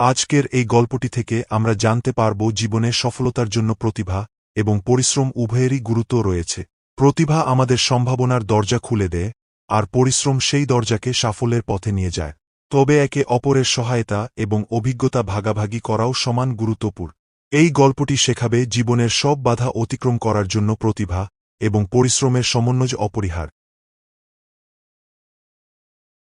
আজকের এই গল্পটি থেকে আমরা জানতে পারব জীবনে সফলতার জন্য প্রতিভা এবং পরিশ্রম উভয়েরই গুরুত্ব রয়েছে। প্রতিভা আমাদের সম্ভাবনার দরজা খুলে দেয়, আর পরিশ্রম সেই দরজাকে সাফল্যের পথে নিয়ে যায়। তবে একে অপরের সহায়তা এবং অভিজ্ঞতা ভাগাভাগি করাও সমান গুরুত্বপূর্ণ। এই গল্পটি শেখাবে জীবনের সব বাধা অতিক্রম করার জন্য প্রতিভা এবং পরিশ্রমের সমন্বয় অপরিহার।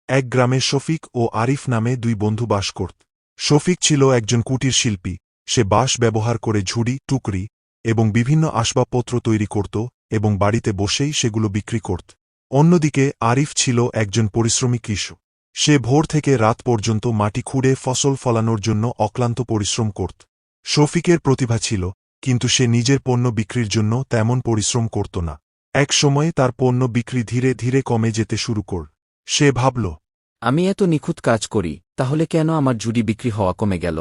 এক গ্রামে শফিক ও আরিফ নামে দুই বন্ধু বাস করত। শফিক ছিল একজন কুটির শিল্পী। সে বাঁশ ব্যবহার করে ঝুড়ি, টুকরি এবং বিভিন্ন আসবাবপত্র তৈরি করত এবং বাড়িতে বসেই সেগুলো বিক্রি করত। অন্যদিকে আরিফ ছিল একজন পরিশ্রমী কৃষক। সে ভোর থেকে রাত পর্যন্ত মাটি খুঁড়ে ফসল ফলানোর জন্য অক্লান্ত পরিশ্রম করত। শফিকের প্রতিভা ছিল, কিন্তু সে নিজের পণ্য বিক্রির জন্য তেমন পরিশ্রম করত না। এক সময়ে তার পণ্য বিক্রি ধীরে ধীরে কমে যেতে শুরু কর। সে ভাবল আমি এত নিখুঁত কাজ করি, তাহলে কেন আমার জুডি বিক্রি হওয়া কমে গেল?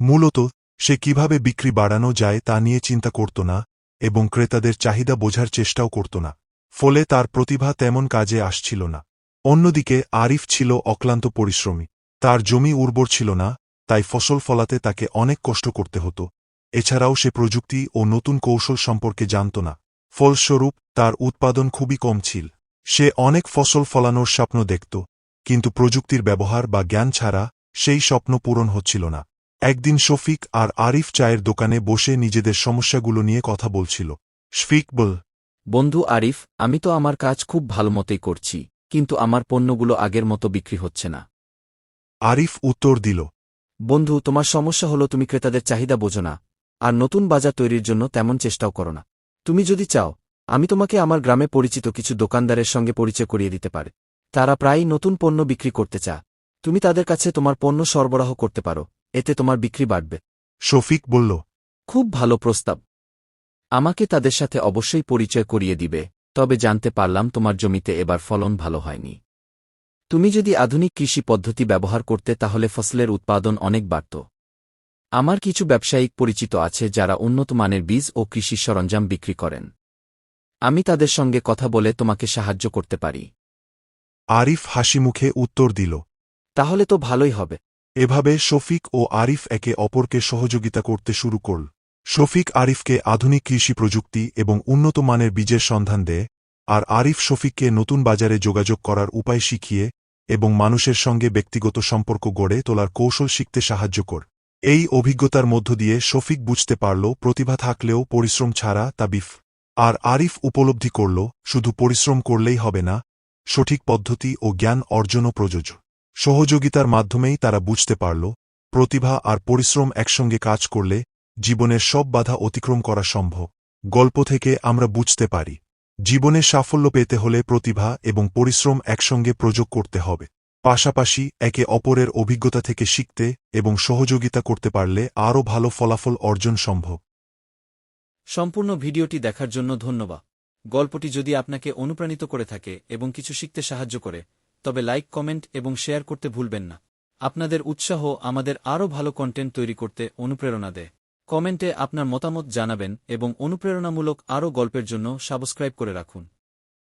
মূলত, সে কীভাবে বিক্রি বাড়ানো যায় তা নিয়ে চিন্তা করত না, এবং ক্রেতাদের চাহিদা বোঝার চেষ্টাও করত না, ফলে তার প্রতিভা তেমন কাজে আসছিল না। অন্যদিকে, আরিফ ছিল অক্লান্ত পরিশ্রমী, তার জমি উর্বর ছিল না, তাই ফসল ফলাতে তাকে অনেক কষ্ট করতে হতো। এছাড়াও সে প্রযুক্তি ও নতুন কৌশল সম্পর্কে জানত না, ফলস্বরূপ, তার উৎপাদন খুবই কম ছিল। সে অনেক ফসল ফলানোর স্বপ্ন দেখত কিন্তু প্রযুক্তির ব্যবহার বা জ্ঞান ছাড়া সেই স্বপ্ন পূরণ হচ্ছিল না। একদিন শফিক আর আরিফ চায়ের দোকানে বসে নিজেদের সমস্যাগুলো নিয়ে কথা বলছিল। শফিক বল বন্ধু আরিফ আমি তো আমার কাজ খুব ভালোমতোই করছি কিন্তু আমার পণ্যগুলো আগের মতো বিক্রি হচ্ছে না। আরিফ উত্তর দিল বন্ধু তোমার সমস্যা হলো তুমি ক্রেতাদের চাহিদা বোঝো না আর নতুন বাজার তৈরির জন্য তেমন চেষ্টাও করো না। তুমি যদি চাও আমি তোমাকে আমার গ্রামে পরিচিত কিছু দোকানদারের সঙ্গে পরিচয় করিয়ে দিতে পারে। তারা প্রায়ই নতুন পণ্য বিক্রি করতে চা তুমি তাদের কাছে তোমার পণ্য সরবরাহ করতে পারো এতে তোমার বিক্রি বাড়বে। শফিক বলল খুব ভালো প্রস্তাব। আমাকে তাদের সাথে অবশ্যই পরিচয় করিয়ে দিবে তবে জানতে পারলাম তোমার জমিতে এবার ফলন ভালো হয়নি। তুমি যদি আধুনিক কৃষি পদ্ধতি ব্যবহার করতে তাহলে ফসলের উৎপাদন অনেক বাড়ত। আমার কিছু ব্যবসায়িক পরিচিত আছে যারা উন্নত মানের বীজ ও কৃষি সরঞ্জাম বিক্রি করেন। আমি তাদের সঙ্গে কথা বলে তোমাকে সাহায্য করতে পারি। আরিফ হাসিমুখে উত্তর দিল তাহলে তো ভালোই হবে। এভাবে শফিক ও আরিফ একে অপরকে সহযোগিতা করতে শুরু করল। শফিক আরিফকে আধুনিক কৃষি প্রযুক্তি এবং উন্নত মানের বীজের সন্ধান দেয় আর আরিফ শফিককে নতুন বাজারে যোগাযোগ করার উপায় শিখিয়ে এবং মানুষের সঙ্গে ব্যক্তিগত সম্পর্ক গড়ে তোলার কৌশল শিখতে সাহায্য কর। এই অভিজ্ঞতার মধ্য দিয়ে শফিক বুঝতে পারল প্রতিভা থাকলেও পরিশ্রম ছাড়া তা বিফ আর আরিফ উপলব্ধি করল শুধু পরিশ্রম করলেই হবে না সঠিক পদ্ধতি ও জ্ঞান অর্জনও প্রযোজ্য। সহযোগিতার মাধ্যমেই তারা বুঝতে পারল, প্রতিভা আর পরিশ্রম একসঙ্গে কাজ করলে জীবনের সব বাধা অতিক্রম করা সম্ভব। গল্প থেকে আমরা বুঝতে পারি, জীবনে সাফল্য পেতে হলে প্রতিভা এবং পরিশ্রম একসঙ্গে প্রযোগ করতে হবে। পাশাপাশি একে অপরের অভিজ্ঞতা থেকে শিখতে এবং সহযোগিতা করতে পারলে আরও ভালো ফলাফল অর্জন সম্ভব। সম্পূর্ণ ভিডিওটি দেখার জন্য ধন্যবাদ। গল্পটি যদি আপনাকে অনুপ্রাণিত করে থাকে এবং কিছু শিখতে সাহায্য করে, তবে লাইক, কমেন্ট এবং শেয়ার করতে ভুলবেন না। আপনাদের উৎসাহ আমাদের আরও ভালো কন্টেন্ট তৈরি করতে অনুপ্রেরণা দেয়। কমেন্টে আপনার মতামত জানাবেন এবং অনুপ্রেরণামূলক আরও গল্পের জন্য সাবস্ক্রাইব করে রাখুন।